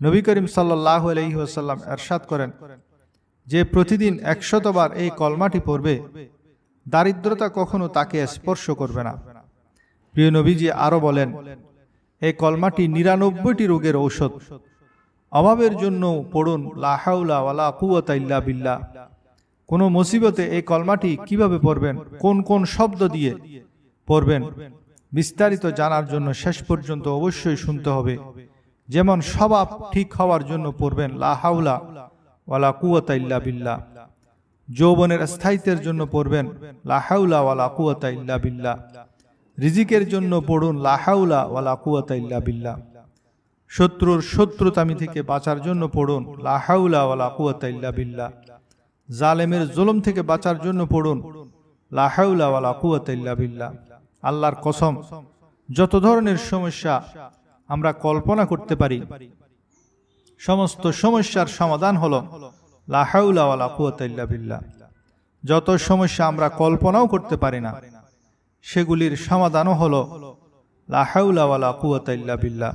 নবী করিম সাল্লাহ আলহিহাসাল্লাম এরশাদ করেন যে প্রতিদিন একশতবার এই কলমাটি পড়বে, দারিদ্রতা কখনো তাকে স্পর্শ করবে না। প্রিয় নবীজি আরও বলেন, এই কলমাটি নিরানব্বইটি রোগের ঔষধ। অভাবের জন্য পড়ুন লাহাউলা ওয়ালা কুয়াতা ইল্লা বিল্লাহ। কোনো মুসিবতে এই কলমাটি কীভাবে পড়বেন, কোন কোন শব্দ দিয়ে পড়বেন, বিস্তারিত জানার জন্য শেষ পর্যন্ত অবশ্যই শুনতে হবে। যেমন স্বভাব ঠিক হওয়ার জন্য পড়বেন লাহাউলা ওয়ালা কুয়াতা ইল্লা বিল্লাহ। যৌবনের স্থায়িত্বের জন্য পড়বেন লাহাউলা ওয়ালা কুয়াতা ইল্লা বিল্লাহ। রিজিকের জন্য পড়ুন লাহাউলা ওয়ালা কুয়াতা ইল্লা বিল্লাহ। শত্রুর শত্রুতামি থেকে বাঁচার জন্য পড়ুন লাহাউলা ওয়ালা কুয়াতা ইল্লা বিল্লাহ। জালেমের জুলুম থেকে বাঁচার জন্য পড়ুন লাহাউলা ওয়ালা কুয়াতা ইল্লা আল্লাহর কসম, যত ধরনের সমস্যা আমরা কল্পনা করতে পারি। সমস্ত সমস্যার সমাধান হল লাহাউলা যত সমস্যা আমরা কল্পনাও করতে পারি না, সেগুলির সমাধানও হল লাহাউলা বিল্লাহ।